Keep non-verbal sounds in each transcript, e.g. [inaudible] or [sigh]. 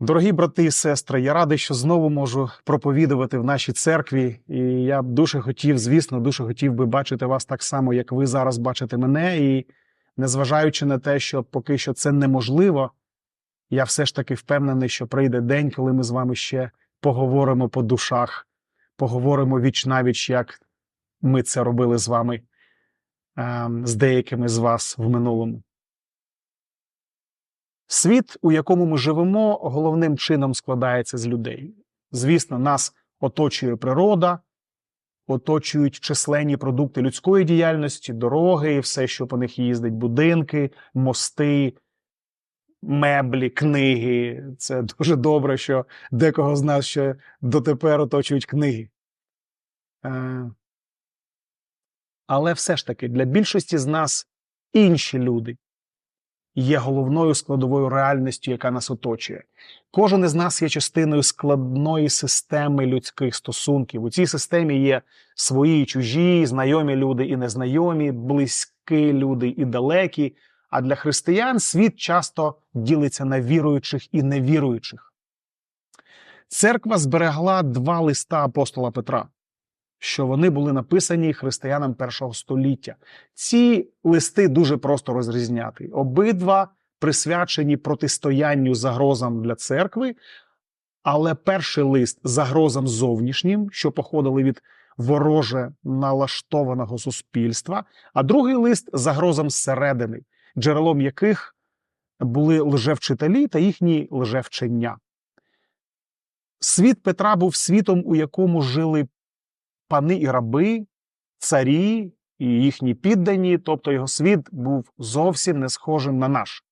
Дорогі брати і сестри, я радий, що знову можу проповідувати в нашій церкві. І я б дуже хотів, звісно, дуже хотів би бачити вас так само, як ви зараз бачите мене. І незважаючи на те, що поки що це неможливо, я все ж таки впевнений, що прийде день, коли ми з вами ще поговоримо по душах, поговоримо віч навіч, як ми це робили з вами ем, з деякими з вас в минулому. Світ, у якому ми живемо, головним чином складається з людей. Звісно, нас оточує природа, оточують численні продукти людської діяльності, дороги, і все, що по них їздить, будинки, мости, меблі, книги. Це [laughs] дуже добре, що декого з нас ще дотепер оточують книги. Е, Але все ж таки для більшості з нас інші люди є головною складовою реальністю, яка нас оточує. Кожен із нас є частиною складної системи людських стосунків. У цій системі є свої і чужі, знайомі люди і незнайомі, близькі люди і далекі. А для християн світ часто ділиться на віруючих і невіруючих. Церква зберегла два листа апостола Петра, що вони були написані християнам першого століття. Ці листи дуже просто розрізняти. Обидва присвячені протистоянню загрозам для церкви, але перший лист загрозам зовнішнім, що походили від вороже налаштованого суспільства, а другий лист загрозам зсередини, джерелом яких були лжевчителі та їхні лжевчення. Світ Петра був світом, у якому жили пани і раби, царі і їхні піддані, тобто його світ був зовсім не схожим на наш.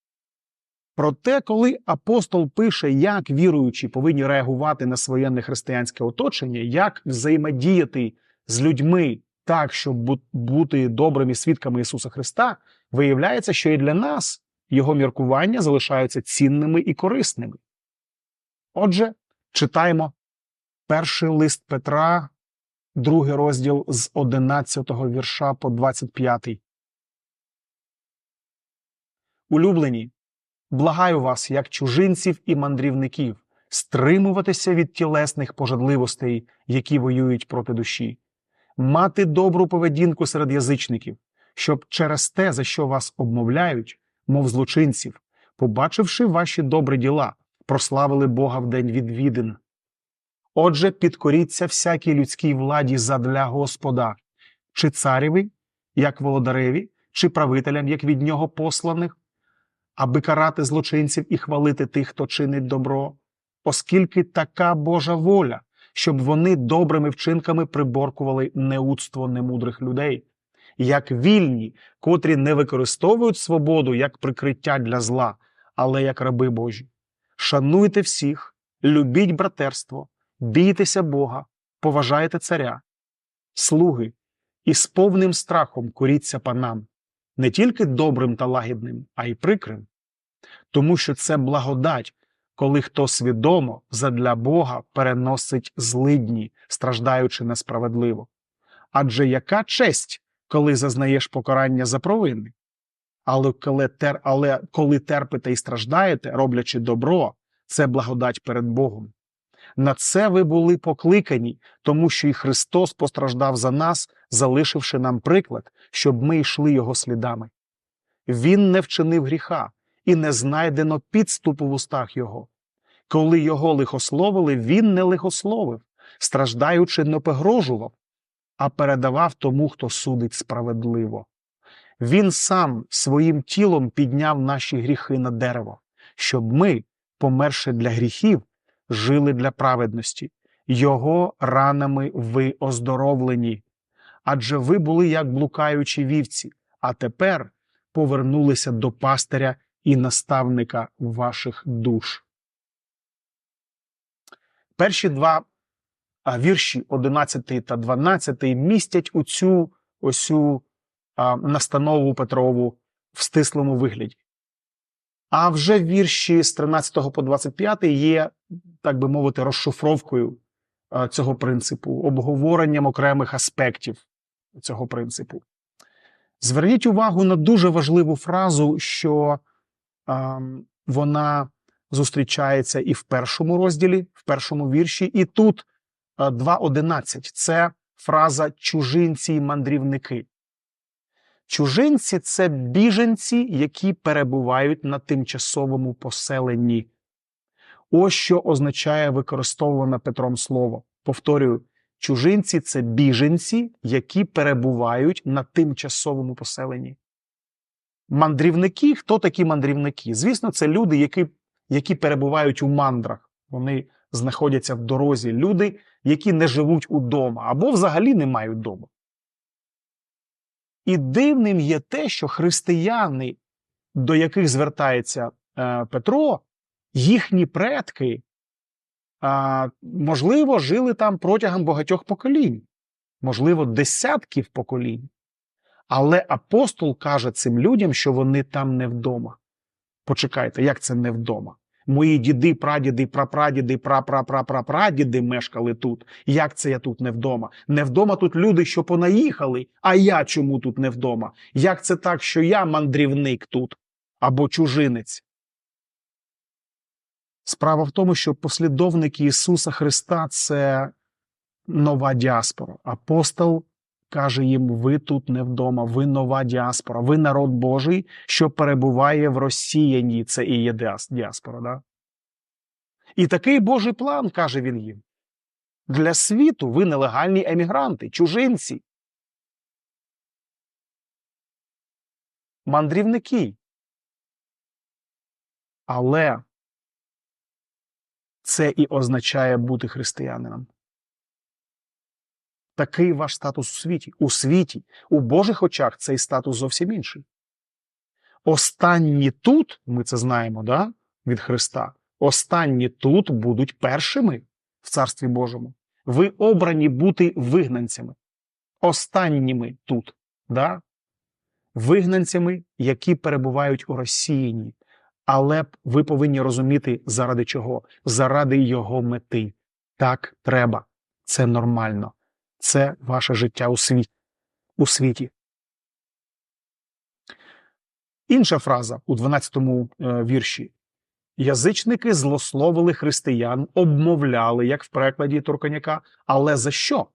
Проте, коли апостол пише, як віруючі повинні реагувати на своє нехристиянське оточення, як взаємодіяти з людьми так, щоб бути добрими свідками Ісуса Христа, виявляється, що і для нас його міркування залишаються цінними і корисними. Отже, читаємо перший лист Петра, другий розділ з 11 вірша по 25. Улюблені, благаю вас, як чужинців і мандрівників, стримуватися від тілесних пожадливостей, які воюють проти душі, мати добру поведінку серед язичників, щоб через те, за що вас обмовляють, мов злочинців, побачивши ваші добрі діла, прославили Бога в день відвідин. Отже, підкоріться всякій людській владі задля Господа, чи цареві, як володареві, чи правителям, як від нього посланих, аби карати злочинців і хвалити тих, хто чинить добро, оскільки така Божа воля, щоб вони добрими вчинками приборкували неудство немудрих людей, як вільні, котрі не використовують свободу як прикриття для зла, але як раби Божі. Шануйте всіх, любіть братерство, бійтеся Бога, поважайте царя, слуги, і з повним страхом коріться панам, не тільки добрим та лагідним, а й прикрим. Тому що це благодать, коли хто свідомо задля Бога переносить злидні, страждаючи несправедливо. Адже яка честь, коли зазнаєш покарання за провини? Але коли, тер, але коли терпите і страждаєте, роблячи добро, це благодать перед Богом. На це ви були покликані, тому що і Христос постраждав за нас, залишивши нам приклад, щоб ми йшли Його слідами. Він не вчинив гріха, і не знайдено підступу в устах Його. Коли його лихословили, він не лихословив, страждаючи, не погрожував, а передавав тому, хто судить справедливо. Він сам своїм тілом підняв наші гріхи на дерево, щоб ми, померши для гріхів, жили для праведності. Його ранами ви оздоровлені. Адже ви були як блукаючі вівці, а тепер повернулися до пастиря і наставника ваших душ. Перші два вірші, 11 та 12, містять оцю осю а, настанову Петрову в стислому вигляді. А вже вірші з 13 по 25 є, так би мовити, розшифровкою цього принципу, обговоренням окремих аспектів цього принципу. Зверніть увагу на дуже важливу фразу, що а, вона зустрічається і в першому розділі, в першому вірші, і тут е, 2.11. Це фраза чужинці й мандрівники. Чужинці це біженці, які перебувають на тимчасовому поселенні. Ось що означає використовуване Петром слово. Повторюю, чужинці це біженці, які перебувають на тимчасовому поселенні. Мандрівники, хто такі мандрівники? Звісно, це люди, які, які перебувають у мандрах. Вони знаходяться в дорозі. Люди, які не живуть удома або взагалі не мають дому. І дивним є те, що християни, до яких звертається е, Петро, їхні предки, можливо, жили там протягом багатьох поколінь, можливо, десятків поколінь. Але апостол каже цим людям, що вони там не вдома. Почекайте, як це не вдома? Мої діди, прадіди, прапрадіди, прапрапрапрапрадіди мешкали тут. Як це я тут не вдома? Не вдома тут люди, що понаїхали, а я чому тут не вдома? Як це так, що я мандрівник тут або чужинець? Справа в тому, що послідовники Ісуса Христа це нова діаспора. Апостол каже їм: ви тут не вдома, ви нова діаспора, ви народ Божий, що перебуває в розсіянні. Це і є діаспора. Да? І такий Божий план, каже він їм. Для світу ви нелегальні емігранти, чужинці. Мандрівники. Але це і означає бути християнином. Такий ваш статус у світі. У світі, у Божих очах цей статус зовсім інший. Останні тут, ми це знаємо да, від Христа, останні тут будуть першими в Царстві Божому. Ви обрані бути вигнанцями. Останніми тут, да? вигнанцями, які перебувають у розсіянні. Але ви повинні розуміти, заради чого? Заради його мети. Так треба. Це нормально. Це ваше життя у світі. У світі. Інша фраза у 12-му е, вірші. Язичники злословили християн, обмовляли, як в перекладі Турканяка. Але за що?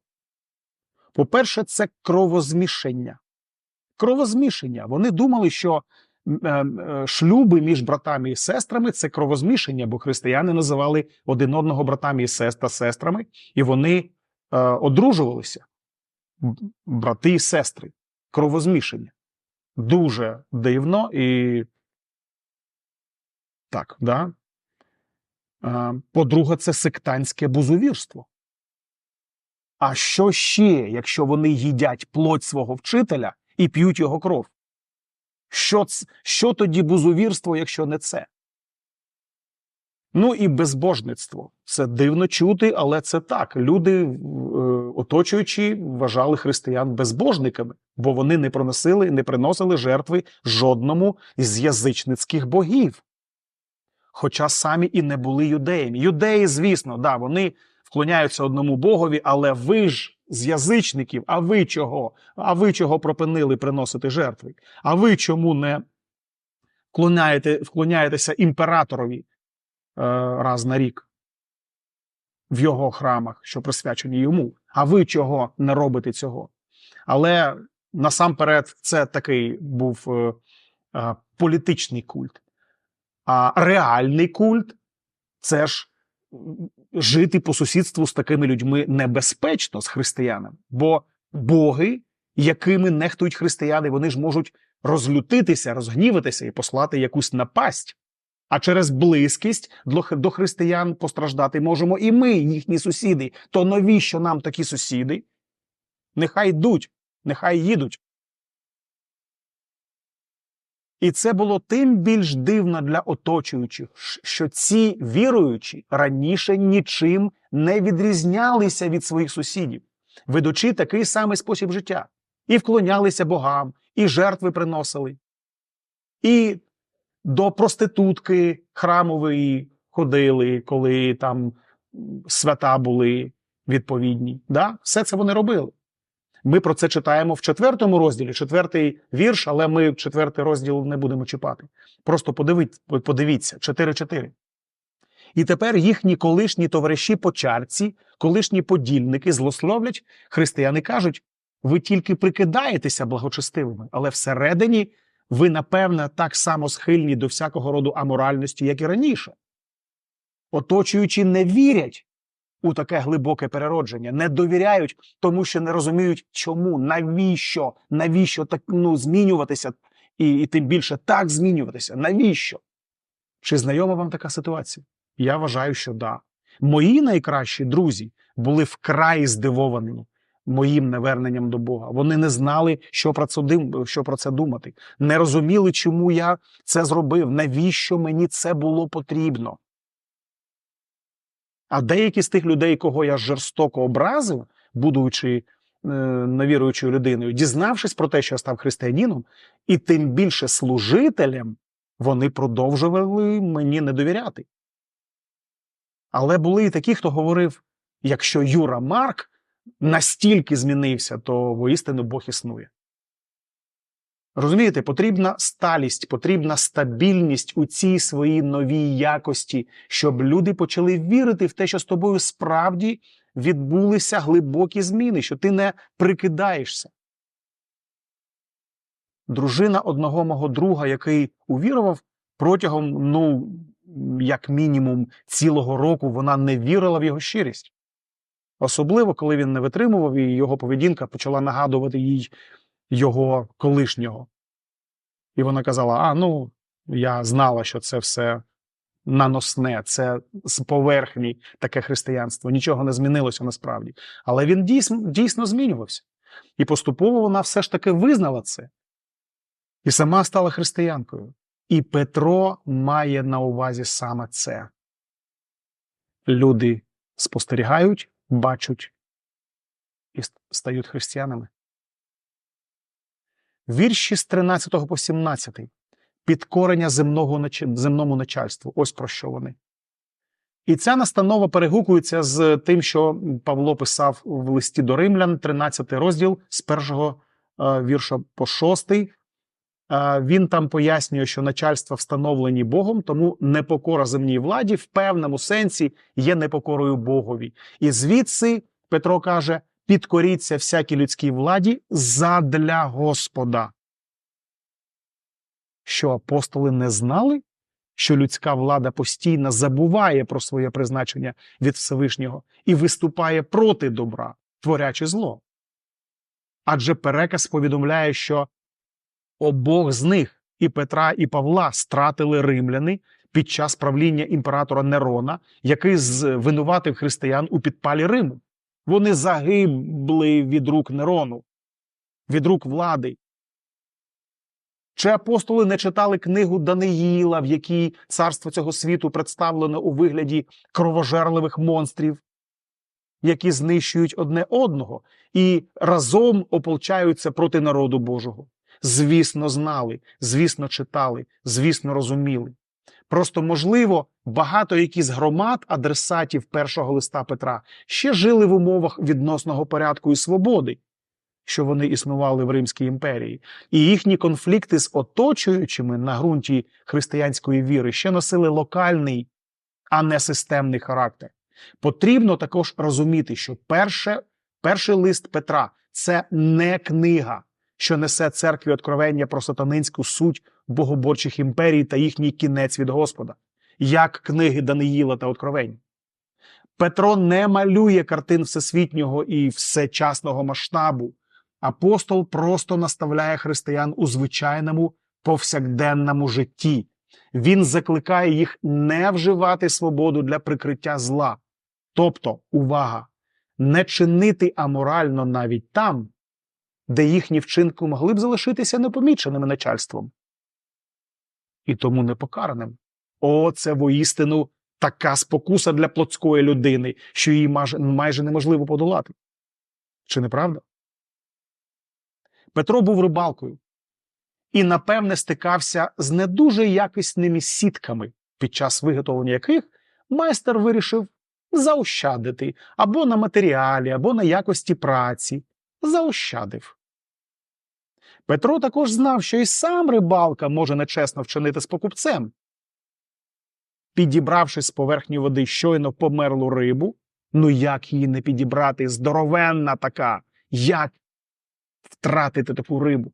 По-перше, це кровозмішання. Кровозмішання. Вони думали, що е, е, шлюби між братами і сестрами це кровозмішання, бо християни називали один одного братами і сест- та сестрами, і вони одружувалися. Брати і сестри. Кровозмішання. Дуже дивно і так, да? Е, По-друге, це сектантське бузовірство. А що ще, якщо вони їдять плоть свого вчителя і п'ють його кров? Що, що тоді бузовірство, якщо не це? Ну і безбожництво. Це дивно чути, але це так. Люди, е, оточуючи, вважали християн безбожниками, бо вони не проносили, не приносили жертви жодному з язичницьких богів. Хоча самі і не були юдеями. Юдеї, звісно, да, вони вклоняються одному богові, але ви ж з язичників, а ви чого? А ви чого пропинили приносити жертви? А ви чому не вклоняєте, вклоняєтеся імператорові раз на рік в його храмах, що присвячені йому? А ви чого не робите цього? Але насамперед це такий був е, е, політичний культ. А реальний культ це ж жити по сусідству з такими людьми небезпечно з християнами. Бо боги, якими нехтують християни, вони ж можуть розлютитися, розгніватися і послати якусь напасть. А через близькість до християн постраждати можемо і ми, їхні сусіди. То навіщо нам такі сусіди? Нехай йдуть, нехай їдуть. І це було тим більш дивно для оточуючих, що ці віруючі раніше нічим не відрізнялися від своїх сусідів, ведучи такий самий спосіб життя, і вклонялися богам, і жертви приносили, і до проститутки храмової ходили, коли там свята були відповідні. Да? Все це вони робили. Ми про це читаємо в четвертому розділі, четвертий вірш, але ми четвертий розділ не будемо чіпати. Просто подивіть, подивіться 4.4. І тепер їхні колишні товариші по чарці, колишні подільники злословлять християни кажуть: ви тільки прикидаєтеся благочестивими, але всередині ви, напевне, так само схильні до всякого роду аморальності, як і раніше. Оточуючі не вірять у таке глибоке переродження, не довіряють, тому що не розуміють, чому, навіщо, навіщо так ну, змінюватися, і, і тим більше так змінюватися. Навіщо? Чи знайома вам така ситуація? Я вважаю, що да. Мої найкращі друзі були вкрай здивовані моїм неверненням до Бога. Вони не знали, що про це що про це думати, не розуміли, чому я це зробив, навіщо мені це було потрібно. А деякі з тих людей, кого я жорстоко образив, будучи е, невіруючою людиною, дізнавшись про те, що я став християнином, і тим більше служителем, вони продовжували мені не довіряти. Але були і такі, хто говорив: якщо Юра Марк настільки змінився, то воістину Бог існує. Розумієте, потрібна сталість, потрібна стабільність у цій своїй новій якості, щоб люди почали вірити в те, що з тобою справді відбулися глибокі зміни, що ти не прикидаєшся. Дружина одного мого друга, який увірував, протягом, ну, як мінімум, цілого року вона не вірила в його щирість. Особливо, коли він не витримував, і його поведінка почала нагадувати їй його колишнього. І вона казала: А, ну, я знала, що це все наносне, це з поверхні таке християнство. Нічого не змінилося насправді. Але він дійсно, дійсно змінювався. І поступово вона все ж таки визнала це. І сама стала християнкою. І Петро має на увазі саме це. Люди спостерігають, бачать і стають християнами. Вірші з 13 по 17. Підкорення земного, земному начальству. Ось про що вони. І ця настанова перегукується з тим, що Павло писав в листі до римлян, 13 розділ з першого е, вірша по шостий. Він там пояснює, що начальства встановлені Богом, тому непокора земній владі в певному сенсі є непокорою Богові. І звідси Петро каже: підкоріться всякій людській владі задля Господа. Що апостоли не знали, що людська влада постійно забуває про своє призначення від Всевишнього і виступає проти добра, творячи зло. Адже переказ повідомляє, що обох з них і Петра, і Павла стратили римляни під час правління імператора Нерона, який звинуватив християн у підпалі Риму. Вони загибли від рук Нерону, від рук влади. Чи апостоли не читали книгу Даниїла, в якій царство цього світу представлено у вигляді кровожерливих монстрів, які знищують одне одного і разом ополчаються проти народу Божого? Звісно, знали, звісно, читали, звісно, розуміли. Просто, можливо, багато які з громад адресатів першого листа Петра ще жили в умовах відносного порядку і свободи, що вони існували в Римській імперії, і їхні конфлікти з оточуючими на ґрунті християнської віри ще носили локальний, а не системний характер. Потрібно також розуміти, що перше, перший лист Петра це не книга, що несе церкві откровення про сатанинську суть богоборчих імперій та їхній кінець від Господа, як книги Даниїла та Откровень. Петро не малює картин всесвітнього і всечасного масштабу. Апостол просто наставляє християн у звичайному повсякденному житті. Він закликає їх не вживати свободу для прикриття зла. Тобто, увага, не чинити аморально навіть там, де їхні вчинки могли б залишитися непоміченими начальством. І тому непокараним. О, це воістину така спокуса для плотської людини, що її майже, неможливо подолати. Чи не правда? Петро був рибалкою і, напевне, стикався з не дуже якісними сітками, під час виготовлення яких майстер вирішив заощадити або на матеріалі, або на якості праці. Заощадив. Петро також знав, що і сам рибалка може нечесно вчинити з покупцем. підібравши з поверхні води щойно померлу рибу. Ну як її не підібрати? Здоровенна така. Як втратити таку рибу?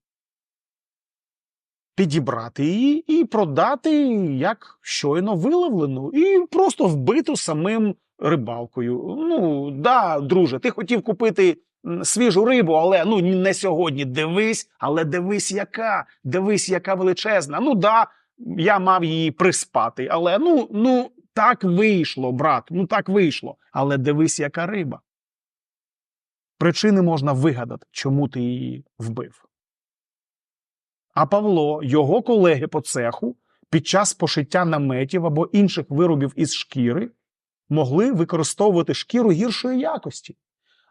Підібрати її і продати як щойно виловлену, і просто вбиту самим рибалкою. Ну, да, друже, ти хотів купити свіжу рибу, але ну не сьогодні. Дивись, але дивись, яка, дивись, яка величезна. Ну да, я мав її приспати, але ну, ну так вийшло, брат. Ну так вийшло. Але дивись, яка риба. Причини можна вигадати, чому ти її вбив. А Павло, його колеги по цеху, під час пошиття наметів або інших виробів із шкіри могли використовувати шкіру гіршої якості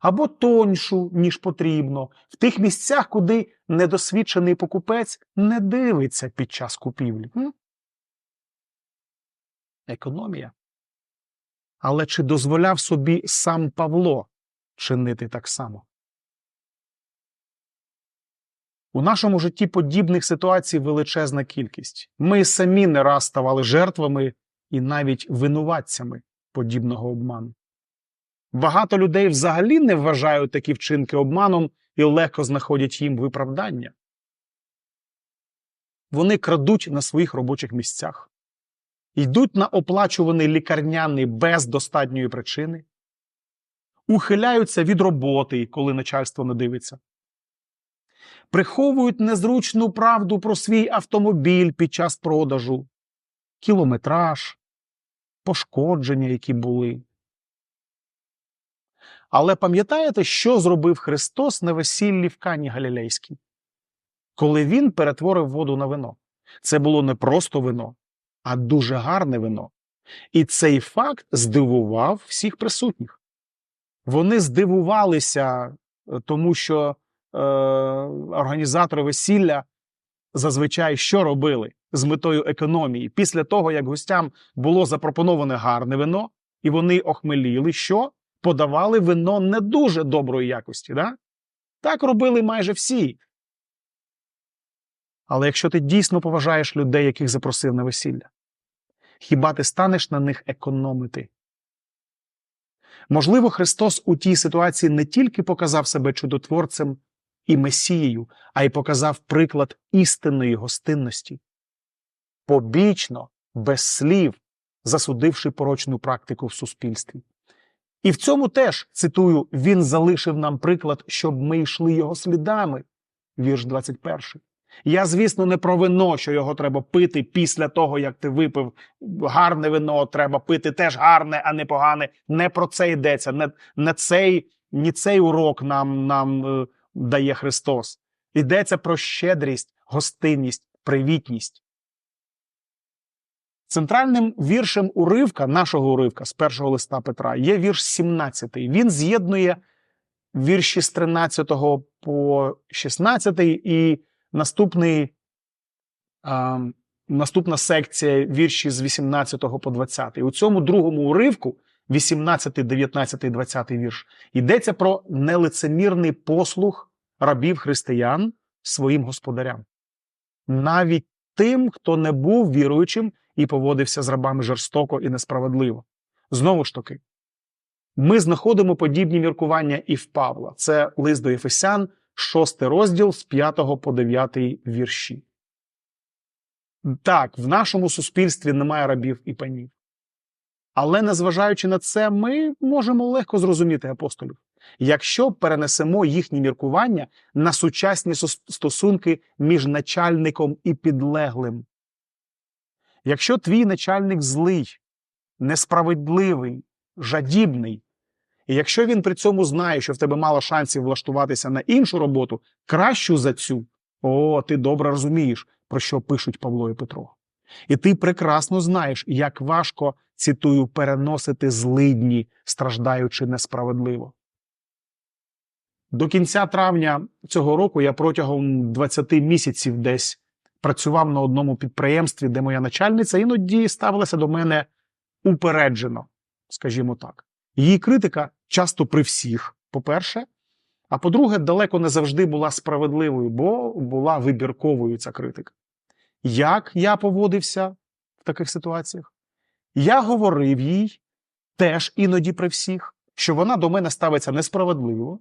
або тоньшу, ніж потрібно, в тих місцях, куди недосвідчений покупець не дивиться під час купівлі. Економія. Але чи дозволяв собі сам Павло чинити так само? У нашому житті подібних ситуацій величезна кількість. Ми самі не раз ставали жертвами і навіть винуватцями подібного обману. Багато людей взагалі не вважають такі вчинки обманом і легко знаходять їм виправдання. Вони крадуть на своїх робочих місцях, йдуть на оплачуваний лікарняний без достатньої причини, ухиляються від роботи, коли начальство не дивиться, приховують незручну правду про свій автомобіль під час продажу, кілометраж, пошкодження, які були. Але пам'ятаєте, що зробив Христос на весіллі в Кані Галілейській? Коли він перетворив воду на вино. Це було не просто вино, а дуже гарне вино. І цей факт здивував всіх присутніх. Вони здивувалися, е, тому що е, організатори весілля зазвичай що робили з метою економії. Після того, як гостям було запропоноване гарне вино, і вони охмеліли, що подавали вино не дуже доброї якості. Да? Так робили майже всі. Але якщо ти дійсно поважаєш людей, яких запросив на весілля, хіба ти станеш на них економити? Можливо, Христос у тій ситуації не тільки показав себе чудотворцем і Месією, а й показав приклад істинної гостинності. Побічно, без слів, засудивши порочну практику в суспільстві. І в цьому теж, цитую, він залишив нам приклад, щоб ми йшли його слідами. Вірш 21. Я, звісно, не про вино, що його треба пити після того, як ти випив гарне вино, треба пити теж гарне, а не погане. Не про це йдеться. Не, не цей, ні цей урок нам, нам е, дає Христос. Йдеться про щедрість, гостинність, привітність. Центральним віршем уривка, нашого уривка з першого листа Петра, є вірш 17. Він з'єднує вірші з 13 по 16 і наступний, а, наступна секція вірші з 18 по 20. У цьому другому уривку, 18, 19, 20 вірш, йдеться про нелицемірний послуг рабів християн своїм господарям. Навіть тим, хто не був віруючим і поводився з рабами жорстоко і несправедливо. Знову ж таки, ми знаходимо подібні міркування і в Павла. Це лист до Ефесян, 6 розділ з 5 по 9 вірші. Так, в нашому суспільстві немає рабів і панів. Але незважаючи на це, ми можемо легко зрозуміти апостолів, якщо перенесемо їхні міркування на сучасні стосунки між начальником і підлеглим. Якщо твій начальник злий, несправедливий, жадібний, і якщо він при цьому знає, що в тебе мало шансів влаштуватися на іншу роботу, кращу за цю, о, ти добре розумієш, про що пишуть Павло і Петро. І ти прекрасно знаєш, як важко, цитую, переносити злидні, страждаючи несправедливо. До кінця травня цього року я протягом 20 місяців десь працював на одному підприємстві, де моя начальниця іноді ставилася до мене упереджено, скажімо так. Її критика часто при всіх, по-перше, а по-друге, далеко не завжди була справедливою, бо була вибірковою ця критика. Як я поводився в таких ситуаціях? Я говорив їй теж іноді при всіх, що вона до мене ставиться несправедливо,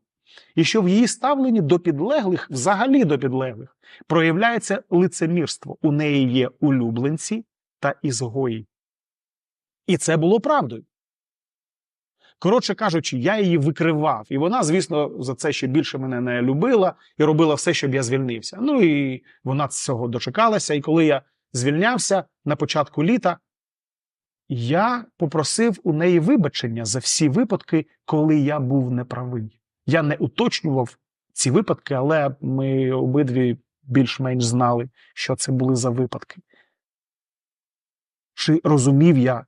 і що в її ставленні до підлеглих, взагалі до підлеглих, проявляється лицемірство. У неї є улюбленці та ізгої. І це було правдою. Коротше кажучи, я її викривав, і вона, звісно, за це ще більше мене не любила і робила все, щоб я звільнився. Ну і вона цього дочекалася. І коли я звільнявся на початку літа, я попросив у неї вибачення за всі випадки, коли я був неправий. Я не уточнював ці випадки, але ми обидві більш-менш знали, що це були за випадки. Чи розумів я,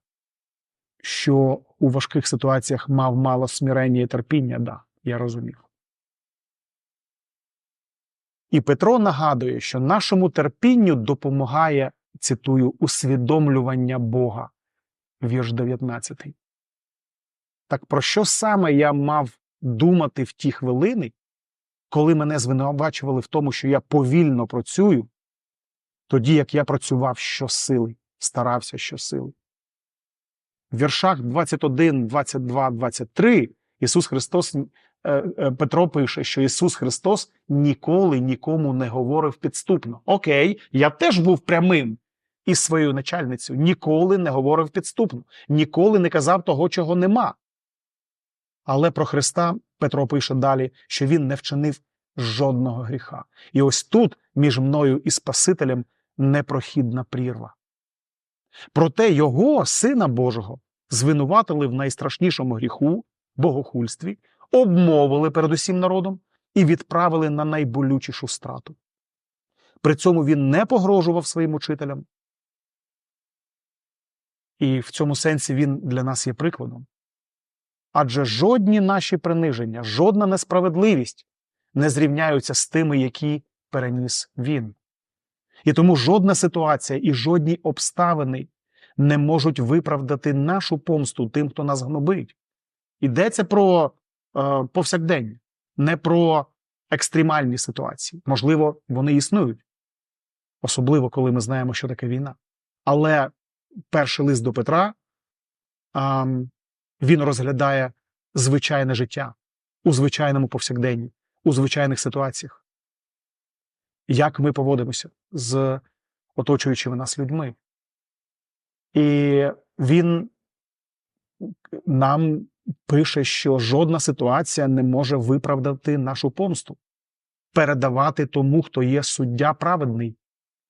що у важких ситуаціях мав мало смирення і терпіння? Да, я розумів. І Петро нагадує, що нашому терпінню допомагає, цитую, усвідомлювання Бога, вірш 19. Так про що саме я мав думати в ті хвилини, коли мене звинувачували в тому, що я повільно працюю, тоді як я працював щосили, старався щосили? В віршах 21, 22, 23 Ісус Христос е, е, Петро пише, що Ісус Христос ніколи нікому не говорив підступно. Окей, я теж був прямим із своєю начальницею, ніколи не говорив підступно, ніколи не казав того, чого нема. Але про Христа Петро пише далі, що він не вчинив жодного гріха. І ось тут між мною і Спасителем непрохідна прірва. Проте його, Сина Божого, звинуватили в найстрашнішому гріху, богохульстві, обмовили перед усім народом і відправили на найболючішу страту. При цьому він не погрожував своїм учителям. І в цьому сенсі він для нас є прикладом. Адже жодні наші приниження, жодна несправедливість не зрівняються з тими, які переніс він. І тому жодна ситуація і жодні обставини не можуть виправдати нашу помсту тим, хто нас гнобить. Йдеться про е, повсякдення, не про екстремальні ситуації. Можливо, вони існують, особливо коли ми знаємо, що таке війна. Але перший лист до Петра е, він розглядає звичайне життя у звичайному повсякденні, у звичайних ситуаціях. Як ми поводимося з оточуючими нас людьми. І він нам пише, що жодна ситуація не може виправдати нашу помсту, передавати тому, хто є суддя праведний.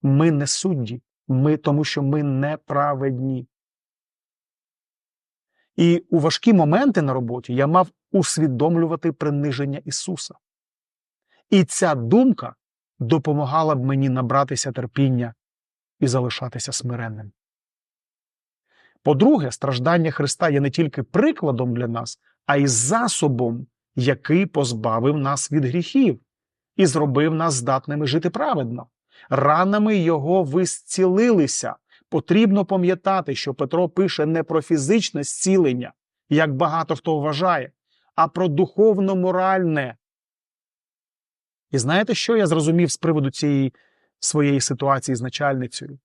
Ми не судді, ми, тому що ми неправедні. І у важкі моменти на роботі я мав усвідомлювати приниження Ісуса. І ця думка допомагала б мені набратися терпіння і залишатися смиренним. По-друге, страждання Христа є не тільки прикладом для нас, а й засобом, який позбавив нас від гріхів і зробив нас здатними жити праведно. Ранами Його ви зцілилися. Потрібно пам'ятати, що Петро пише не про фізичне зцілення, як багато хто вважає, а про духовно-моральне. І знаєте, що я зрозумів з приводу цієї своєї ситуації з начальницею?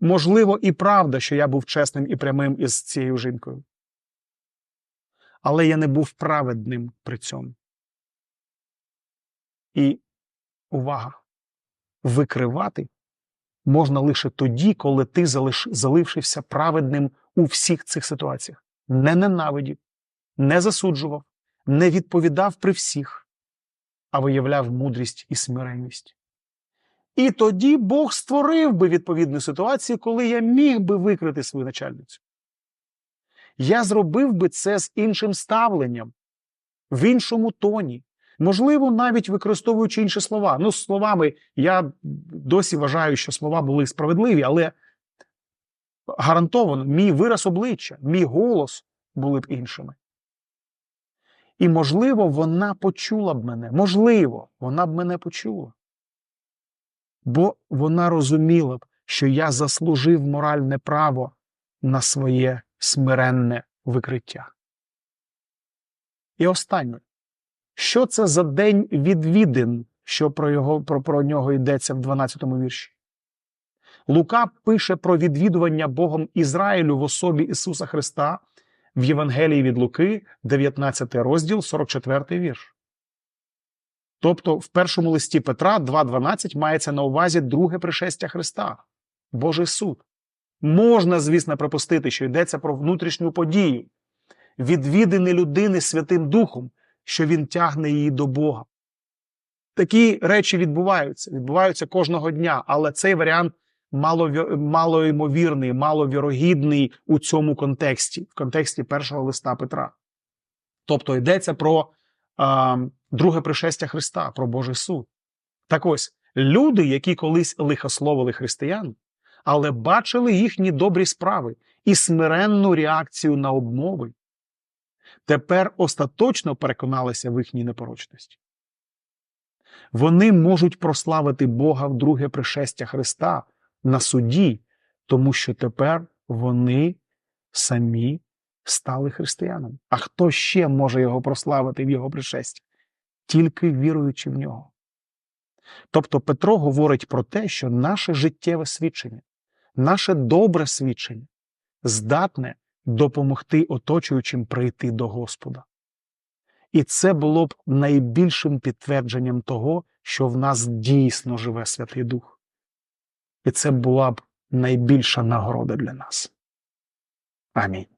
Можливо, і правда, що я був чесним і прямим із цією жінкою. Але я не був праведним при цьому. І увага! Викривати можна лише тоді, коли ти залиш, залишився праведним у всіх цих ситуаціях. Не ненавидів, не засуджував, не відповідав при всіх, а виявляв мудрість і смиренність. І тоді Бог створив би відповідну ситуацію, коли я міг би викрити свою начальницю. Я зробив би це з іншим ставленням, в іншому тоні. Можливо, навіть використовуючи інші слова. Ну, словами, я досі вважаю, що слова були справедливі, але гарантовано, мій вираз обличчя, мій голос були б іншими. І, можливо, вона почула б мене. Можливо, вона б мене почула бо вона розуміла б, що я заслужив моральне право на своє смиренне викриття. І останнє. Що це за день відвідин, що про його, про, про нього йдеться в 12 му вірші? Лука пише про відвідування Богом Ізраїлю в особі Ісуса Христа в Євангелії від Луки, 19 розділ, 44 вірш. Тобто в першому листі Петра 2.12 мається на увазі друге пришестя Христа, Божий суд. Можна, звісно, припустити, що йдеться про внутрішню подію, відвідини людини Святим Духом, що він тягне її до Бога. Такі речі відбуваються, відбуваються кожного дня, але цей варіант мало, малоймовірний, маловірогідний у цьому контексті, в контексті першого листа Петра. Тобто йдеться про а, друге пришестя Христа, про Божий суд. Так ось, люди, які колись лихословили християн, але бачили їхні добрі справи і смиренну реакцію на обмови, тепер остаточно переконалися в їхній непорочності. Вони можуть прославити Бога в друге пришестя Христа на суді, тому що тепер вони самі стали християнами. А хто ще може його прославити в його пришесті? Тільки віруючи в нього. Тобто Петро говорить про те, що наше життєве свідчення, наше добре свідчення здатне допомогти оточуючим прийти до Господа. І це було б найбільшим підтвердженням того, що в нас дійсно живе Святий Дух. І це була б найбільша нагорода для нас. Амінь.